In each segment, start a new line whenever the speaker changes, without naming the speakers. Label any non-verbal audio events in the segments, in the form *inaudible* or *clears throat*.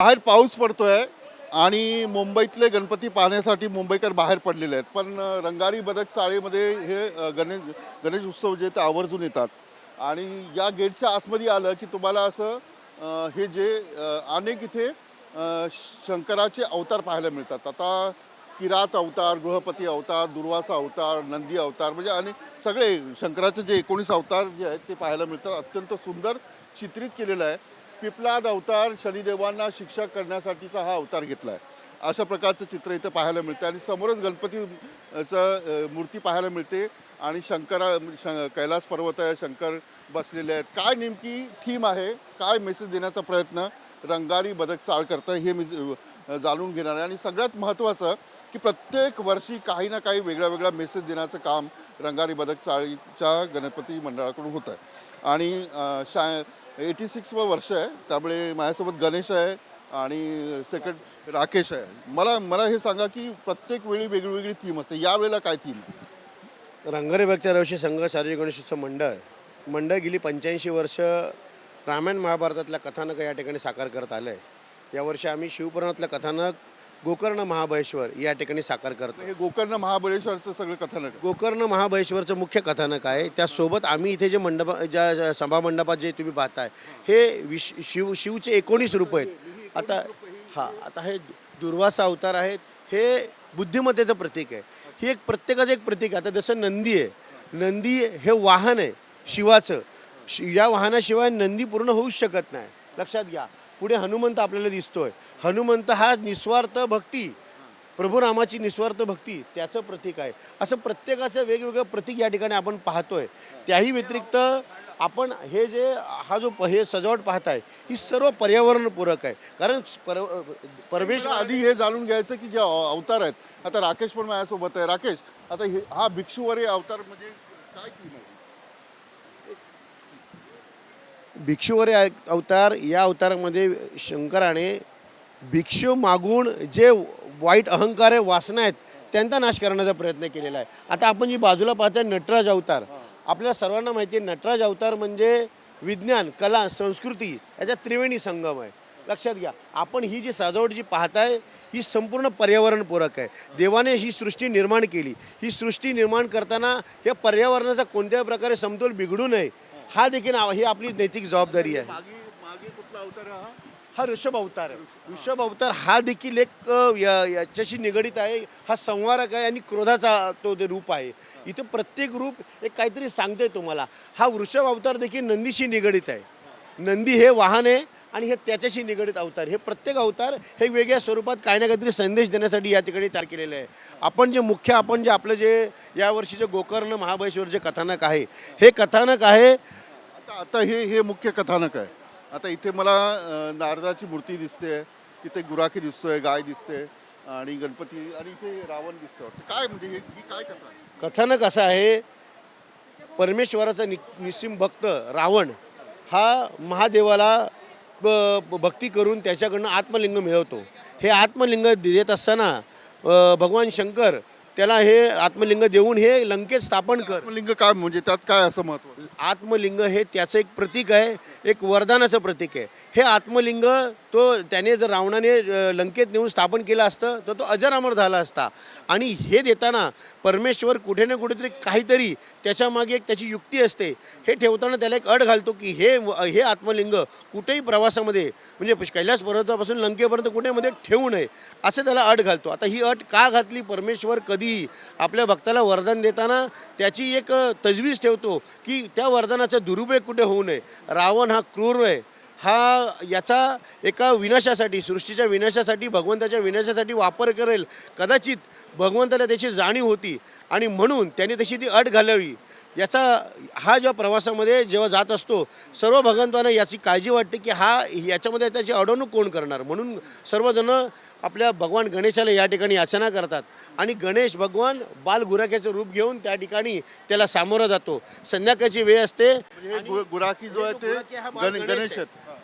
बाहेर पाऊस पडतोय आणि मुंबईतले गणपती पाहण्यासाठी मुंबईकर बाहेर पडलेले आहेत. पण रंगारी बदक चाळीमध्ये हे गणेश गणेश उत्सव जे ते आवर्जून येतात. आणि या गेटच्या आतमध्ये आलं की तुम्हाला असं हे जे अनेक इथे शंकराचे अवतार पाहायला मिळतात. आता किरात अवतार गृहपती अवतार दुर्वासा अवतार नंदी अवतार म्हणजे आणि सगळे शंकराचे जे एकोणीस अवतार जे आहेत ते पाहायला मिळतात. अत्यंत सुंदर चित्रित केलेलं आहे. पिपलाद अवतार शनिदेवांना शिक्षा करण्यासाठीचा हा अवतार घेतला आहे अशा प्रकारचं चित्र इथं पाहायला मिळतं आणि समोरच गणपतीचं मूर्ती पाहायला मिळते आणि शंकरा श कैलास पर्वत आहे शंकर बसलेले आहेत. काय नेमकी थीम आहे? काय मेसेज देण्याचा प्रयत्न रंगारी बदक चाळ करतं हे मी जाणून घेणार आहे. आणि सगळ्यात महत्त्वाचं की प्रत्येक वर्षी काही ना काही वेगळा वेगळा मेसेज देण्याचं काम रंगारी बदक चाळीच्या गणपती मंडळाकडून होतं आहे आणि शा एटी सिक्सवं वर्ष आहे. त्यामुळे माझ्यासोबत गणेश आहे आणि सेकंड राकेश आहे. मला मला हे सांगा की प्रत्येक वेळी वेगळीवेगळी थीम असते. यावेळेला काय थीम
रंगरेबागच्या रवशी संघ शारीरिक गणेशोत्सव मंडळ मंडळ गेली पंच्याऐंशी वर्ष रामायण महाभारतातल्या कथानक या ठिकाणी साकार करत आलं आहे यावर्षी आम्ही शिवपुराणातलं कथानक गोकर्ण महाबळेश्वर या ठिकाणी साकार करतो.
हे गोकर्ण महाबळेश्वरचं सगळं कथानक आहे.
गोकर्ण महाबळेश्वरचं मुख्य कथानक आहे. त्यासोबत आम्ही इथे जे मंडप ज्या ज्या सभामंडपात जे तुम्ही पाहताय हे विश शिव शिवचे एकोणीस रूप आहेत. आता हां आता हे दुर्वासा अवतार आहेत. हे बुद्धिमत्तेचं प्रतीक आहे. ही एक प्रत्येकाचं एक प्रतीक आहे. आता जसं नंदी आहे. नंदी हे वाहन आहे शिवाचं. शि या वाहनाशिवाय नंदी पूर्ण होऊच शकत नाही. लक्षात घ्या. पुढे हनुमंत आपल्याला दिसतोय. हनुमंत हा निस्वार्थ भक्ती. प्रभू रामाची निस्वार्थ भक्ती त्याचं प्रतीक आहे. असं प्रत्येकाचं वेगवेगळं प्रतीक या ठिकाणी आपण पाहतोय. त्याही व्यतिरिक्त आपण हे जे हा जो प- हे सजावट पाहत आहे ही सर्व पर्यावरणपूरक आहे. कारण पर परमेश्वर
आधी हे जाणून घ्यायचं की जे अवतार आहेत आता राकेश पण माझ्यासोबत आहे. राकेश आता हे हा भिक्षुवारी अवतार म्हणजे काय किंमत?
भिक्षुवरे अवतार या अवतारामध्ये शंकराने भिक्षू मागून जे वाईट अहंकार आहे वासना आहेत त्यांचा नाश करण्याचा प्रयत्न केलेला आहे. आता आपण जी बाजूला पाहतोय नटराज अवतार. आपल्याला सर्वांना माहिती आहे नटराज अवतार म्हणजे विज्ञान कला संस्कृती याचा त्रिवेणी संगम आहे. लक्षात घ्या आपण ही जी सजावट जी पाहताय ही संपूर्ण पर्यावरणपूरक आहे. देवाने ही सृष्टी निर्माण केली. ही सृष्टी निर्माण करताना या पर्यावरणाचा कोणत्याही प्रकारे समतोल बिघडू नये. हा देखील ही आपली नैतिक जबाबदारी आहे.
मागे मागे कुठला अवतार आहे हा?
हा ऋषभ अवतार आहे. ऋषभ अवतार हा देखील एक अ, या- याच्याशी निगडीत आहे. हा संवारक आहे आणि क्रोधाचा तो जे रूप आहे. इथं प्रत्येक रूप एक काहीतरी सांगतोय तुम्हाला. हा वृषभ अवतार देखील नंदीशी निगडीत आहे. नंदी हे वाहन आहे आणि हे त्याच्याशी निगडीत अवतार हे प्रत्येक अवतार हे वेगळ्या स्वरूपात काही ना काहीतरी संदेश देण्यासाठी या ठिकाणी तयार केलेले आहे. आपण जे मुख्य आपण जे आपलं जे यावर्षी जे गोकर्ण महाबळेश्वर जे कथानक आहे हे कथानक आहे
आता हे हे मुख्य कथानक आहे. आता इथे मला नारदाची मूर्ती दिसते इथे गुराखी दिसतोय गाय दिसते आणि गणपती आणि इथे रावण वाटतं. काय म्हणजे हे ही काय कथा आहे?
कथानक असं आहे परमेश्वराचा नि निस्सिम भक्त रावण हा महादेवाला ब- ब- भक्ती करून त्याच्याकडनं आत्मलिंग मिळवतो. हे आत्मलिंग देत असताना अ, भगवान शंकर त्याला हे आत्मलिंग देऊन हे लंकेत स्थापन कर.
आत्मलिंग काय म्हणजे त्यात काय असं महत्त्व
आत्मलिंग हे त्याचं एक प्रतीक आहे एक वरदानाचं प्रतीक आहे. हे आत्मलिंग तो त्याने जर रावणाने लंकेत नेऊन स्थापन केलं असतं तर तो अजर अमर झाला असता. आणि हे देताना परमेश्वर कुठे ना कुठेतरी काहीतरी त्याच्यामागे एक त्याची युक्ती असते. हे ठेवताना त्याला एक अड घालतो की हे हे आत्मलिंग कुठेही प्रवासामध्ये म्हणजे कैलास पर्वतापासून लंकेपर्यंत कुठेमध्ये ठेवू नये असं त्याला अट घालतो. आता ही अट का घातली परमेश्वर कधीही? आपल्या भक्ताला वरदान देताना त्याची एक तजवीज ठेवतो की त्या वरदानाचा दुरुपयोग कुठे होऊ नये? रावण हा क्रूर आहे हा याचा एका विनाशासाठी सृष्टीच्या विनाशासाठी भगवंताच्या विनाशासाठी वापर करेल. कदाचित भगवंताला त्याची जाणीव होती आणि म्हणून त्याने तशी ती अट घालावी. याचा हा जेव्हा प्रवासामध्ये जेव्हा जात असतो सर्व भगवंतांना याची काळजी वाटते की हा याच्यामध्ये त्याची अडवणूक कोण करणार? म्हणून सर्वजणं आपल्या भगवान गणेशाला या ठिकाणी याचना करतात. आणि गणेश भगवान बाल गुराख्याचं रूप घेऊन त्या ठिकाणी त्याला सामोरं जातो. संध्याकाळची वेळ असते.
गुराखी जो आहे ते
गणेश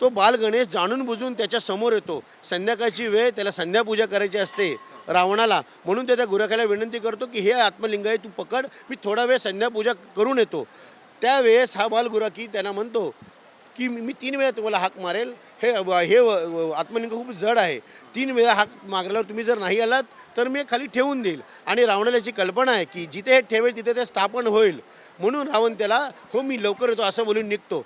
तो बाल गणेश जाणून बुजून त्याच्यासमोर येतो. संध्याकाळची वेळ त्याला संध्यापूजा करायची असते रावणाला. म्हणून तो त्या गुराख्याला विनंती करतो की हे आत्मलिंग आहे तू पकड. मी थोडा वेळ संध्यापूजा करून येतो. त्यावेळेस हा बाल गुराखी त्यांना म्हणतो की मी मी तीन वेळा तुम्हाला हाक मारेल. हे हे व- आत्मलिंग खूप जड आहे. तीन वेळा हाक मागल्यावर तुम्ही जर नाही आलात तर मी खाली ठेवून देईल. आणि रावणाला याची कल्पना आहे की जिथे हे ठेवेल तिथे ते स्थापन होईल. म्हणून रावण त्याला हो मी लवकर येतो असं बोलून निघतो.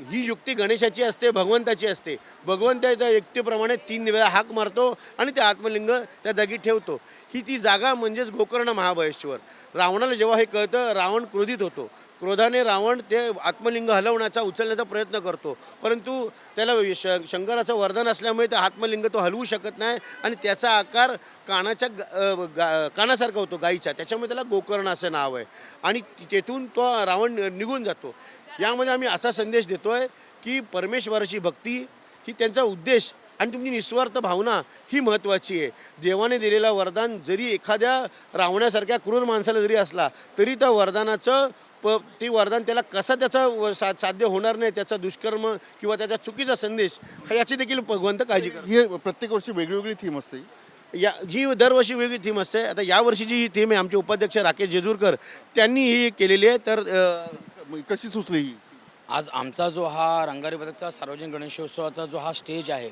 ही युक्ती गणेशाची असते भगवंताची असते. भगवंत त्या युक्तीप्रमाणे तीन वेळा हाक मारतो आणि ते आत्मलिंग त्या जागी ठेवतो. ही ती जागा म्हणजेच गोकर्ण महाबळेश्वर. रावणाला जेव्हा हे कळतं रावण क्रोधित होतो. क्रोधाने रावण ते आत्मलिंग हलवण्याचा उचलण्याचा प्रयत्न करतो. परंतु त्याला श शंकराचं वरदान असल्यामुळे ते आत्मलिंग तो हलवू शकत नाही आणि त्याचा आकार कानाच्या ग- गा- कानासारखा होतो गाईचा. त्याच्यामुळे त्याला गोकर्ण असं नाव आहे. आणि तेथून तो रावण निघून जातो. यामध्ये आम्ही असा संदेश देतो आहे की परमेश्वराची भक्ती ही त्यांचा उद्देश आणि तुमची निस्वार्थ भावना ही महत्त्वाची आहे. देवाने दिलेला वरदान जरी एखाद्या रावण्यासारख्या क्रूर माणसाला जरी असला तरी त्या वरदानाचं प ते वरदान त्याला कसा त्याचा व- सा साध्य होणार नाही त्याचा दुष्कर्म किंवा त्याचा चुकीचा संदेश हा याची देखील भगवंत काळजी करतात
ही प्रत्येक वर्षी वेगळी थीम असते.
या जी दरवर्षी वेगळी थीम असते. आता यावर्षीची ही थीम आहे आमचे उपाध्यक्ष राकेश जेजूरकर त्यांनी ही केलेली आहे. तर अ,
कशी सुचली ही?
आज आमचा जो हा रंगारी बदकचा सार्वजनिक गणेशोत्सवाचा जो हा स्टेज आहे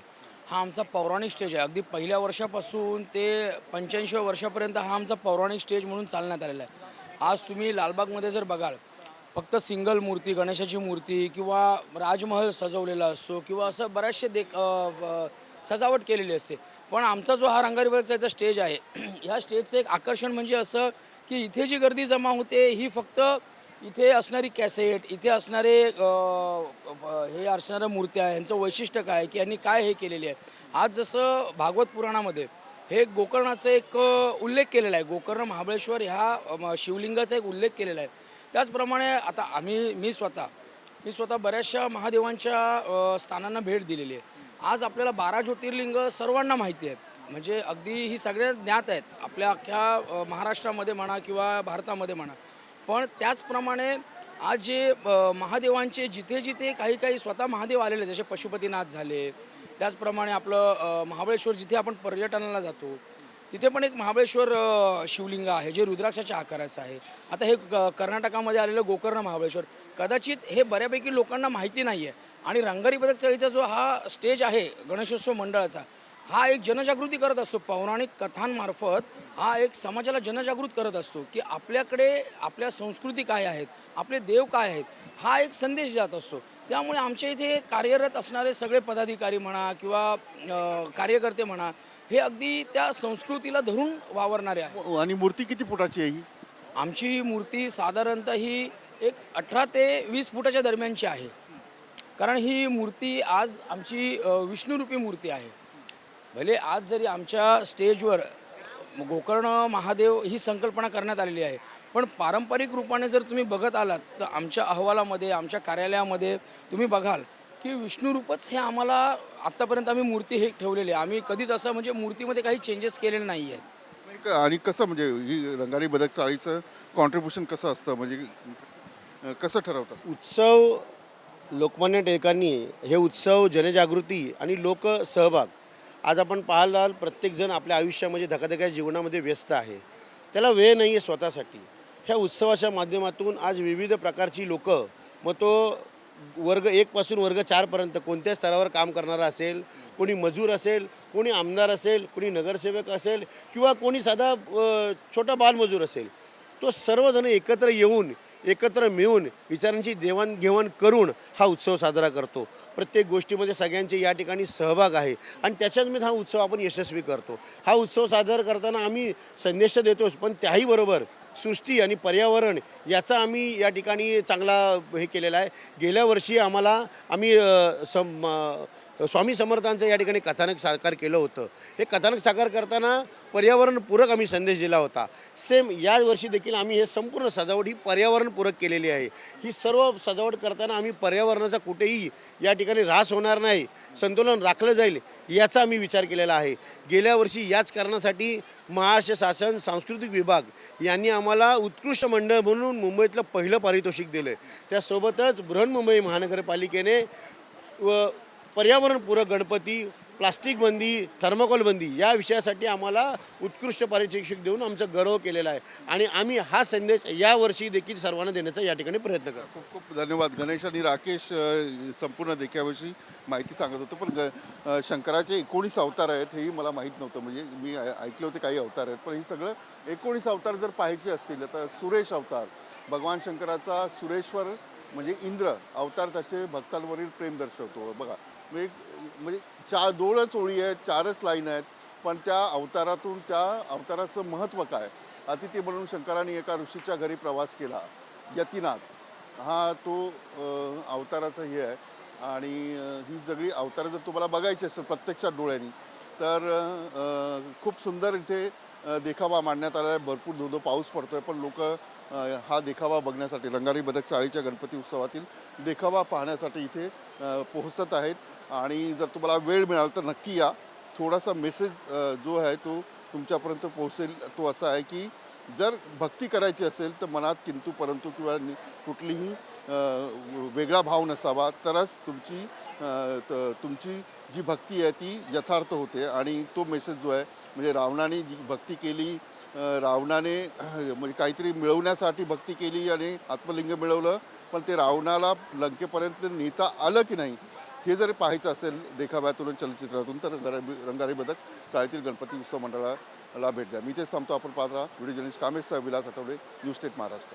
हा आमचा पौराणिक स्टेज आहे. अगदी पहिल्या वर्षापासून ते पंच्याऐंशीव्या वर्षापर्यंत हा आमचा पौराणिक स्टेज म्हणून चालण्यात आलेला आहे. आज तुम्ही लालबागमध्ये जर बघाल फक्त सिंगल मूर्ती गणेशाची मूर्ती किंवा राजमहल सजवलेला असतो किंवा असं बऱ्याचशे देख सजावट केलेली असते. पण आमचा जो हा रंगारीवरचा बदकचा स्टेज आहे *clears throat* ह्या स्टेजचं एक आकर्षण म्हणजे असं की इथे जी गर्दी जमा होते ही फक्त इथे असणारी कॅसेट इथे असणारे हे असणाऱ्या मूर्त्या यांचं वैशिष्ट्य काय की यांनी काय हे केलेले आहे. आज जसं भागवत पुराणामध्ये हे गोकर्णाचा एक उल्लेख केलेला आहे. गोकर्ण महाबळेश्वर ह्या शिवलिंगाचा एक उल्लेख केलेला आहे. त्याचप्रमाणे आता आम्ही मी स्वतः मी स्वतः बऱ्याचशा महादेवांच्या स्थानांना भेट दिलेली आहे. आज आपल्याला बारा ज्योतिर्लिंग सर्वांना माहिती आहेत. म्हणजे अगदी ही सगळ्या ज्ञात आहेत. आपल्या अख्ख्या महाराष्ट्रामध्ये म्हणा किंवा भारतामध्ये म्हणा. पण त्याचप्रमाणे आज जे महादेवांचे जिथे जिथे काही काही स्वतः महादेव आलेले जसे पशुपतीनाथ झाले त्याचप्रमाणे आपलं महाबळेश्वर जिथे आपण पर्यटनाला जातो तिथे पण एक महाबळेश्वर शिवलिंग आहे जे रुद्राक्षाच्या आकाराचं आहे. आता हे क- कर्नाटकामध्ये आलेलं गोकर्ण महाबळेश्वर कदाचित हे बऱ्यापैकी लोकांना माहिती नाही आहे आणि रंगारी पदक चळीचा जो हा स्टेज आहे गणेशोत्सव मंडळाचा हा एक जनजागृती करत असतो. पौराणिक कथांमार्फत हा एक समाजाला जनजागृत करत असतो की आपल्याकडे आपल्या संस्कृती काय आहेत आपले देव काय आहेत हा एक संदेश जात असतो. त्यामुळे आमच्या इथे कार्यरत असणारे सगळे पदाधिकारी म्हणा किंवा कार्यकर्ते म्हणा हे अगदी त्या संस्कृतीला धरून वावरणारे आहेत.
आणि मूर्ती किती फुटाची आहे ही?
आमची ही मूर्ती साधारणतः ही एक अठरा ते वीस फुटाच्या दरम्यानची आहे. कारण ही मूर्ती आज आमची विष्णुरूपी मूर्ती आहे. भले आज जरी आमच्या स्टेजवर गोकर्ण महादेव ही संकल्पना करण्यात आलेली आहे पण पारंपरिक रूपाने जर तुम्ही बघत आलात तर आमच्या अहवालामध्ये आमच्या कार्यालयामध्ये तुम्ही बघाल की विष्णुरूपच हे आम्हाला आत्तापर्यंत आम्ही मूर्ती हे ठेवलेली आहे. आम्ही कधीच असं म्हणजे मूर्तीमध्ये काही चेंजेस केलेले नाही आहेत?
आणि कसं म्हणजे ही रंगारी बदक चाळीचं कॉन्ट्रीब्युशन कसं असतं? म्हणजे कसं ठरवतात?
उत्सव लोकमान्य टिळकांनी हे उत्सव जनजागृती आणि लोक सहभाग आज आपण पाहाल प्रत्येकजण आपल्या आयुष्यामध्ये धकाधकाच्या जीवनामध्ये व्यस्त आहे. त्याला वेळ नाही आहे स्वतःसाठी. ह्या उत्सवाच्या माध्यमातून आज विविध प्रकारची लोक मग तो वर्ग एकपासून वर्ग चारपर्यंत कोणत्या स्तरावर काम करणारा असेल कोणी मजूर असेल कोणी आमदार असेल कोणी नगरसेवक असेल किंवा कोणी साधा छोटा बालमजूर असेल तो सर्वजण एकत्र येऊन एकत्र मिळून विचारांची देवाणघेवाण करून हा उत्सव साजरा करतो. प्रत्येक गोष्टीमध्ये सगळ्यांचे या ठिकाणी सहभाग आहे आणि त्याच्यामध्ये हा उत्सव आपण यशस्वी करतो. हा उत्सव साजरा करताना आम्ही संदेश देतोच पण त्याही बरोबर सृष्टी आणि पर्यावरण याचा आम्ही या ठिकाणी चांगला हे केलेला आहे. गेल्या वर्षी आम्हाला आम्ही सम स्वामी समर्थांचं या ठिकाणी कथानक साकार केलं होतं. हे कथानक साकार करताना पर्यावरणपूरक आम्ही संदेश दिला होता. सेम या वर्षी देखील आम्ही हे संपूर्ण सजावट ही पर्यावरणपूरक केलेली आहे. ही सर्व सजावट करताना आम्ही पर्यावरणाचा कुठेही या ठिकाणी ऱ्हास होणार नाही संतुलन राखलं जाईल याचा आम्ही विचार केलेला आहे. गेल्या वर्षी याच कारणासाठी महाराष्ट्र शासन सांस्कृतिक विभाग यांनी आम्हाला उत्कृष्ट मंडळ म्हणून मुंबईतलं पहिलं पारितोषिक दिलं आहे त्यासोबतच बृहन्मुंबई महानगरपालिकेने व पर्यावरणपूरक गणपती प्लास्टिक बंदी थर्मोकोल बंदी या विषयासाठी आम्हाला उत्कृष्ट पारितोषिक देऊन आमचा गौरव केलेला आहे. आणि आम्ही हा संदेश यावर्षी देखील सर्वांना देण्याचा या ठिकाणी प्रयत्न करतो.
खूप खूप धन्यवाद. गणेश आणि राकेश संपूर्ण देखाव्याविषयी माहिती सांगत होतो. पण ग शंकराचे एकोणीस अवतार आहेत हेही मला माहीत नव्हतं. म्हणजे मी ऐकले होते काही अवतार आहेत. पण हे सगळं एकोणीस अवतार जर पाहायचे असतील तर सुरेश अवतार भगवान शंकराचा सुरेश्वर म्हणजे इंद्र अवतार त्याचे भक्तांवरील प्रेम दर्शवतो. बघा म्हणजे म्हणजे चार दोनच ओळी आहेत चारच लाईन आहेत पण त्या अवतारातून त्या अवताराचं महत्त्व काय? अतिथी म्हणून शंकराने एका ऋषीच्या घरी प्रवास केला यतीनाथ हा तो अवताराचा हे आहे आणि ही सगळी अवतारं जर तुम्हाला बघायची असेल प्रत्यक्षात डोळ्यांनी तर खूप सुंदर इथे देखावा मांडण्यात आला आहे. भरपूर धोधो पाऊस पडतो आहे पण लोक हा देखावा बघण्यासाठी रंगारी बदक चाळीच्या गणपती उत्सवातील देखावा पाहण्यासाठी इथे पोहोचत आहेत. आणि जर तुम्हाला वेळ मिळाला तर नक्की या. थोडासा मेसेज जो आहे तो तुमच्यापर्यंत पोहोचेल. तो असा आहे की जर भक्ती करायची असेल तर मनात किंतू परंतु किंवा कुठलीही वेगळा भाव नसावा. तरच तुमची त- तुमची जी भक्ती आहे ती यथार्थ होते. आणि तो मेसेज जो आहे म्हणजे रावणाने जी भक्ती केली रावणाने म्हणजे काहीतरी मिळवण्यासाठी भक्ती केली आणि आत्मलिंग मिळवलं पण ते रावणाला लंकेपर्यंत नेता आलं की नाही हे जर पाहायचं असेल देखाव्यातून चलचित्रातून तर रंगारी रंगारी बदक चाळीतील गणपती उत्सव मंडळाला भेट द्या. मी तेच सांगतो आपण पाहत राहा. Video journalist Kamesh Vilas Athawale news state Maharashtra.